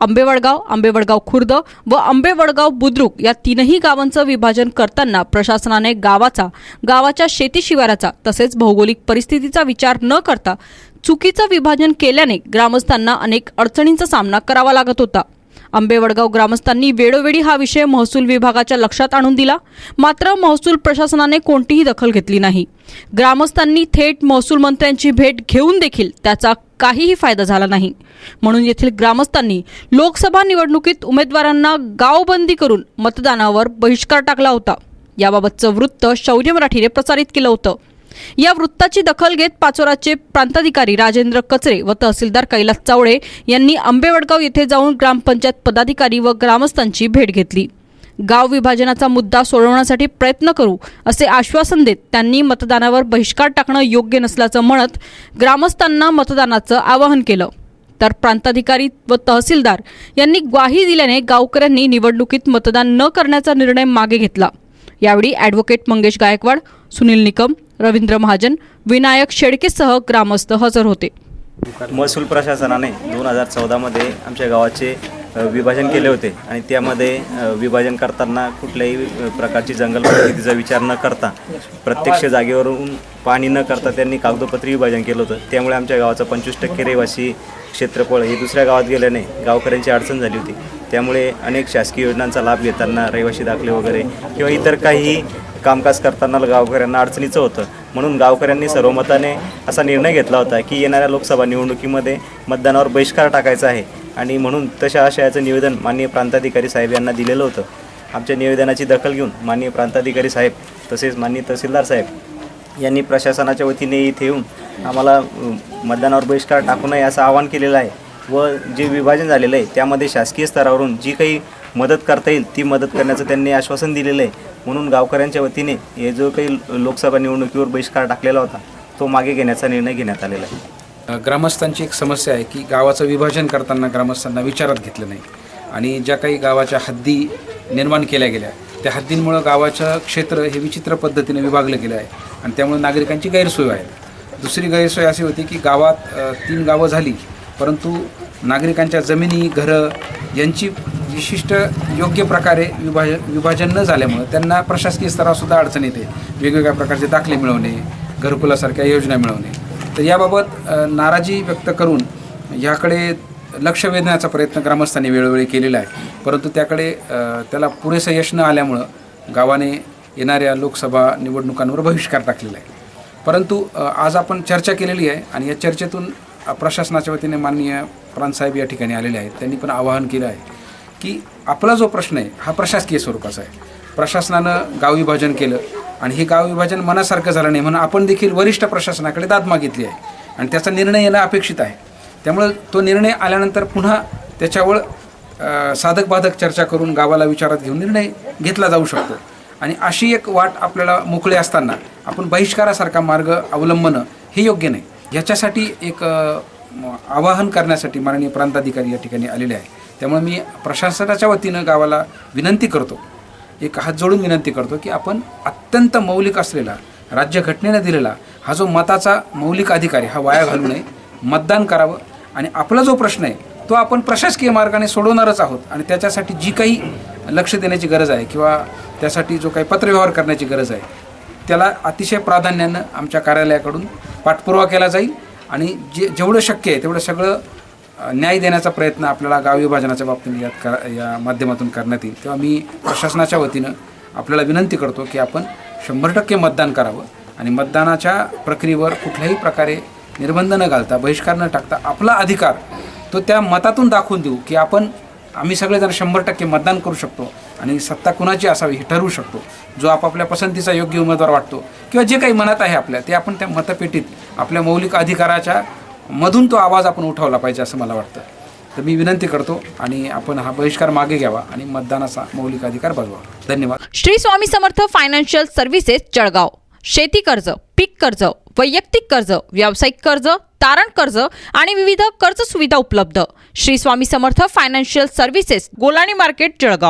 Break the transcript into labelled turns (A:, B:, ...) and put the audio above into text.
A: आंबेवडगाव आंबेवडगाव खुर्द व आंबेवडगाव बुद्रुक या तीनही गावांचं विभाजन करताना प्रशासनाने गावाचा गावाच्या शेती शिवाराचा तसेच भौगोलिक परिस्थितीचा विचार न करता चुकीचं विभाजन केल्याने ग्रामस्थांना अनेक अडचणींचा सामना करावा लागत होता. आंबेवडगाव ग्रामस्थांनी वेळोवेळी हा विषय महसूल विभागाच्या लक्षात आणून दिला मात्र महसूल प्रशासनाने कोणतीही दखल घेतली नाही. ग्रामस्थांनी थेट महसूल मंत्र्यांची भेट घेऊन देखील त्याचा काहीही फायदा झाला नाही. म्हणून येथील ग्रामस्थांनी लोकसभा निवडणुकीत उमेदवारांना गावबंदी करून मतदानावर बहिष्कार टाकला होता. याबाबतचं वृत्त शौर्य मराठीने प्रसारित केलं होतं. या वृत्ताची दखल घेत पाचोराचे प्रांताधिकारी राजेंद्र कचरे व तहसीलदार कैलास चावडे यांनी आंबेवडगाव येथे जाऊन ग्रामपंचायत पदाधिकारी व ग्रामस्थांची भेट घेतली. गाव विभाजनाचा मुद्दा सोडवण्यासाठी प्रयत्न करू असे आश्वासन देत त्यांनी मतदानावर बहिष्कार टाकणं योग्य नसल्याचं म्हणत ग्रामस्थांना मतदानाचं आवाहन केलं. तर प्रांताधिकारी व तहसीलदार यांनी ग्वाही दिल्याने गावकऱ्यांनी निवडणुकीत मतदान न करण्याचा निर्णय मागे घेतला. यावेळी ॲडव्होकेट मंगेश गायकवाड सुनील निकम रवींद्र महाजन विनायक शेडकेसह ग्रामस्थ हजर होते.
B: महसूल प्रशासनाने दोन हजार चौदामध्ये आमच्या गावाचे विभाजन केले होते. आणि त्यामध्ये विभाजन करताना कुठल्याही प्रकारची जंगल परिस्थितीचा विचार न करता प्रत्यक्ष जागेवरून पाणी न करता त्यांनी कागदोपत्री विभाजन केलं होतं. त्यामुळे आमच्या गावाचा पंचवीस टक्के रहिवासी क्षेत्रफळ हे दुसऱ्या गावात गेल्याने गावकऱ्यांची अडचण झाली होती. त्यामुळे अनेक शासकीय योजनांचा लाभ घेताना रहिवासी दाखले वगैरे किंवा इतर काही कामकाज करताना गावकऱ्यांना अडचणीचं होतं. म्हणून गावकऱ्यांनी सर्वमताने असा निर्णय घेतला होता की येणाऱ्या लोकसभा निवडणुकीमध्ये मतदानावर बहिष्कार टाकायचा आहे. आणि म्हणून तशा आशयाचं निवेदन माननीय प्रांताधिकारी साहेब यांना दिलेलं होतं. आमच्या निवेदनाची दखल घेऊन माननीय प्रांताधिकारी साहेब तसेच माननीय तहसीलदार साहेब यांनी प्रशासनाच्या वतीने इथे येऊन आम्हाला मतदानावर बहिष्कार टाकू नये असं आवाहन केलेलं आहे व जे विभाजन झालेलं आहे त्यामध्ये शासकीय स्तरावरून जी काही मदत करता येईल ती मदत करण्याचं त्यांनी आश्वासन दिलेलं आहे. म्हणून गावकऱ्यांच्या वतीने हे जो काही लोकसभा निवडणुकीवर बहिष्कार टाकलेला होता तो मागे घेण्याचा निर्णय घेण्यात आलेला आहे.
C: ग्रामस्थांची एक समस्या आहे की गावाचं विभाजन करताना ग्रामस्थांना विचारात घेतलं नाही. आणि ज्या काही गावाच्या हद्दी निर्माण केल्या गेल्या त्या हद्दींमुळं गावाचं क्षेत्र हे विचित्र पद्धतीने विभागलं गेलं आहे आणि त्यामुळे नागरिकांची गैरसोय आहे. दुसरी गैरसोय अशी होती की गावात तीन गावं झाली परंतु नागरिकांच्या जमिनी घरं यांची विशिष्ट योग्य प्रकारे विभाज विभाजन न झाल्यामुळं त्यांना प्रशासकीय स्तरावरसुद्धा अडचण येते. वेगवेगळ्या प्रकारचे दाखले मिळवणे घरकुलासारख्या योजना मिळवणे. तर याबाबत नाराजी व्यक्त करून ह्याकडे लक्ष वेधण्याचा प्रयत्न ग्रामस्थांनी वेळोवेळी केलेला आहे. परंतु त्याकडे त्याला पुरेसं यश न आल्यामुळं गावाने येणाऱ्या लोकसभा निवडणुकांवर बहिष्कार टाकलेला आहे. परंतु आज आपण चर्चा केलेली आहे आणि या चर्चेतून प्रशासनाच्या वतीने माननीय प्रांतसाहेब या ठिकाणी आलेले आहेत. त्यांनी पण आवाहन केलं आहे की आपला जो प्रश्न आहे हा प्रशासकीय स्वरूपाचा आहे. प्रशासनानं गाव विभाजन केलं आणि हे गाव विभाजन मनासारखं झालं नाही. म्हणून आपण देखील वरिष्ठ प्रशासनाकडे दाद मागितली आहे. आणि त्याचा निर्णय येणं अपेक्षित आहे. त्यामुळं तो निर्णय आल्यानंतर पुन्हा त्याच्यावर साधक बाधक चर्चा करून गावाला विचारात घेऊन निर्णय घेतला जाऊ शकतो. आणि अशी एक वाट आपल्याला मोकळी असताना आपण बहिष्कारासारखा मार्ग अवलंबणं हे योग्य नाही. ह्याच्यासाठी एक आवाहन करण्यासाठी माननीय प्रांताधिकारी या ठिकाणी आलेले आहे. त्यामुळे मी प्रशासनाच्या वतीनं गावाला विनंती करतो. एक हात जोडून विनंती करतो की आपण अत्यंत मौलिक असलेला राज्यघटनेनं दिलेला हा जो मताचा मौलिक अधिकार आहे हा वाया घालू नये मतदान करावं आणि आपला जो प्रश्न आहे तो आपण प्रशासकीय मार्गाने सोडवणारच आहोत आणि त्याच्यासाठी जी काही लक्ष देण्याची गरज आहे किंवा त्यासाठी जो काही पत्रव्यवहार करण्याची गरज आहे त्याला अतिशय प्राधान्यानं आमच्या कार्यालयाकडून पाठपुरावा केला जाईल आणि जे जेवढं शक्य आहे तेवढं सगळं न्याय देण्याचा प्रयत्न आपल्याला गाव विभाजनाच्या बाबतीत यात कर या माध्यमातून करण्यात येईल. तेव्हा मी प्रशासनाच्या वतीनं आपल्याला विनंती करतो की आपण शंभर टक्के मतदान करावं आणि मतदानाच्या प्रक्रियेवर कुठल्याही प्रकारे निर्बंध न घालता बहिष्कार न टाकता आपला अधिकार तो त्या मतातून दाखवून देऊ की आपण आम्ही सगळेजण शंभर टक्के मतदान करू शकतो आणि सत्ता कुणाची असावी हे ठरवू शकतो. जो आपापल्या पसंतीचा योग्य उमेदवार वाटतो किंवा जे काही मनात आहे आपल्या ते आपण त्या मतपेटीत आपल्या मौलिक अधिकाराच्या मधून तो आवाज आपण उठवला पाहिजे असं मला वाटतं. तर मी विनंती करतो आणि आपण हा बहिष्कार मागे घ्यावा आणि मतदानाचा मौलिक अधिकार बजवा. धन्यवाद.
A: Shri Swami Samarth financial services Jalgaon. शेती कर्ज पीक कर्ज वैयक्तिक कर्ज व्यावसायिक कर्ज तारण कर्ज आणि विविध कर्ज सुविधा उपलब्ध. Shri Swami Samarth financial services Golani market Jalgaon.